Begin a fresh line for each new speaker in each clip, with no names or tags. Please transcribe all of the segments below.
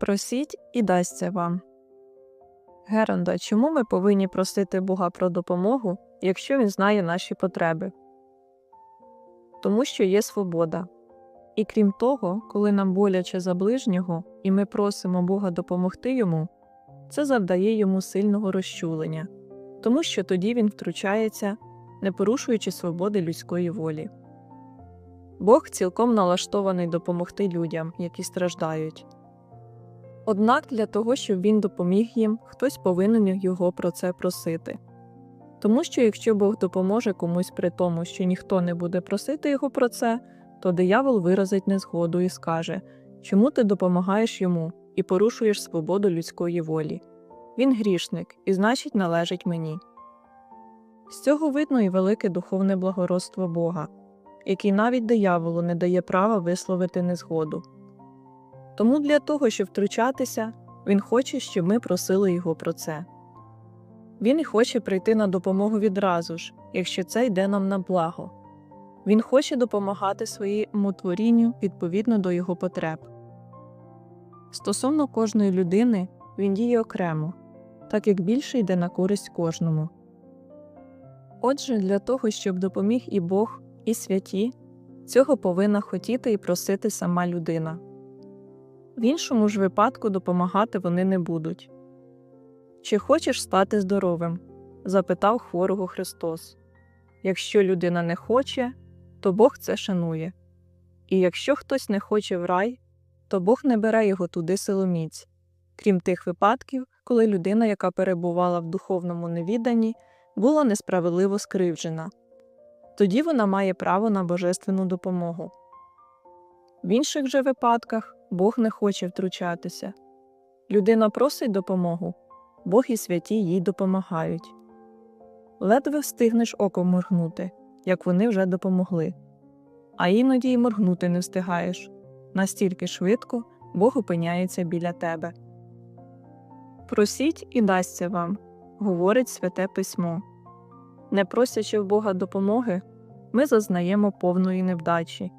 Просіть і дасться вам. Геронда, чому ми повинні просити Бога про допомогу, якщо Він знає наші потреби? Тому що є свобода. І крім того, коли нам боляче за ближнього, і ми просимо Бога допомогти йому, це завдає йому сильного розчулення, тому що тоді він втручається, не порушуючи свободи людської волі. Бог цілком налаштований допомогти людям, які страждають. Однак для того, щоб він допоміг їм, хтось повинен його про це просити. Тому що якщо Бог допоможе комусь при тому, що ніхто не буде просити його про це, то диявол виразить незгоду і скаже чому ти допомагаєш йому і порушуєш свободу людської волі. Він грішник і значить належить мені. З цього видно і велике духовне благородство Бога, який навіть дияволу не дає права висловити незгоду. Тому для того, щоб втручатися, він хоче, щоб ми просили його про це. Він і хоче прийти на допомогу відразу ж, якщо це йде нам на благо. Він хоче допомагати своєму творінню відповідно до його потреб. Стосовно кожної людини він діє окремо, так як більше йде на користь кожному. Отже, для того, щоб допоміг і Бог, і святі, цього повинна хотіти і просити сама людина. В іншому ж випадку допомагати вони не будуть. Чи хочеш стати здоровим? запитав хворого Христос. Якщо людина не хоче, то Бог це шанує. І якщо хтось не хоче в рай, то Бог не бере його туди силоміць, крім тих випадків, коли людина, яка перебувала в духовному невіданні, була несправедливо скривджена. Тоді вона має право на божественну допомогу. В інших же випадках Бог не хоче втручатися. Людина просить допомогу, Бог і святі їй допомагають. Ледве встигнеш оком моргнути, як вони вже допомогли. А іноді й моргнути не встигаєш настільки швидко Бог опиняється біля тебе. Просіть і дасться вам, говорить святе письмо. Не просячи в Бога допомоги, ми зазнаємо повної невдачі.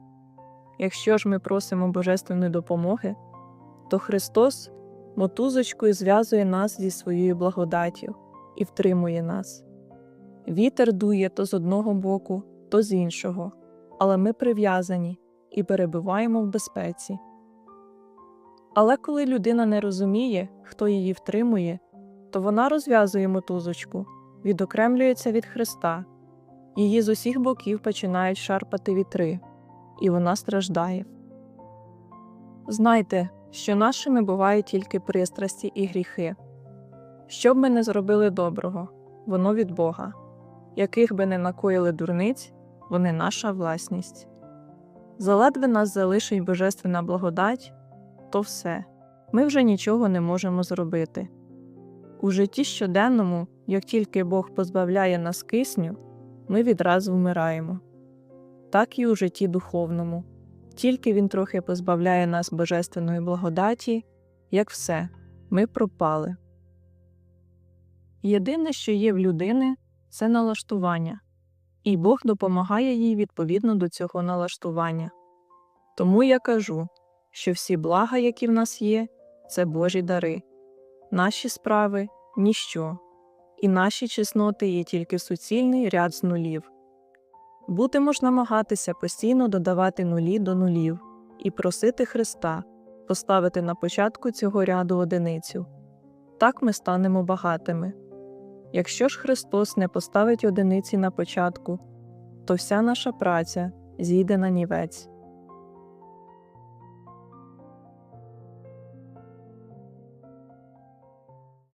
Якщо ж ми просимо Божественної допомоги, то Христос мотузочкою зв'язує нас зі своєю благодаттю і втримує нас. Вітер дує то з одного боку, то з іншого, але ми прив'язані і перебуваємо в безпеці. Але коли людина не розуміє, хто її втримує, то вона розв'язує мотузочку, відокремлюється від Христа, її з усіх боків починають шарпати вітри, і вона страждає. Знайте, що нашими бувають тільки пристрасті і гріхи. Що б ми не зробили доброго, воно від Бога, яких би не накоїли дурниць, вони наша власність. Заледве нас залишить божественна благодать, то все, ми вже нічого не можемо зробити. У житті щоденному, як тільки Бог позбавляє нас кисню, ми відразу вмираємо. Так і у житті духовному, тільки Він трохи позбавляє нас божественної благодаті, як все, ми пропали. Єдине, що є в людини, це налаштування, і Бог допомагає їй відповідно до цього налаштування. Тому я кажу, що всі блага, які в нас є, це Божі дари, наші справи ніщо, і наші чесноти є тільки суцільний ряд з нулів. Будемо ж намагатися постійно додавати нулі до нулів і просити Христа поставити на початку цього ряду одиницю. Так ми станемо багатими. Якщо ж Христос не поставить одиниці на початку, то вся наша праця зійде на нівець.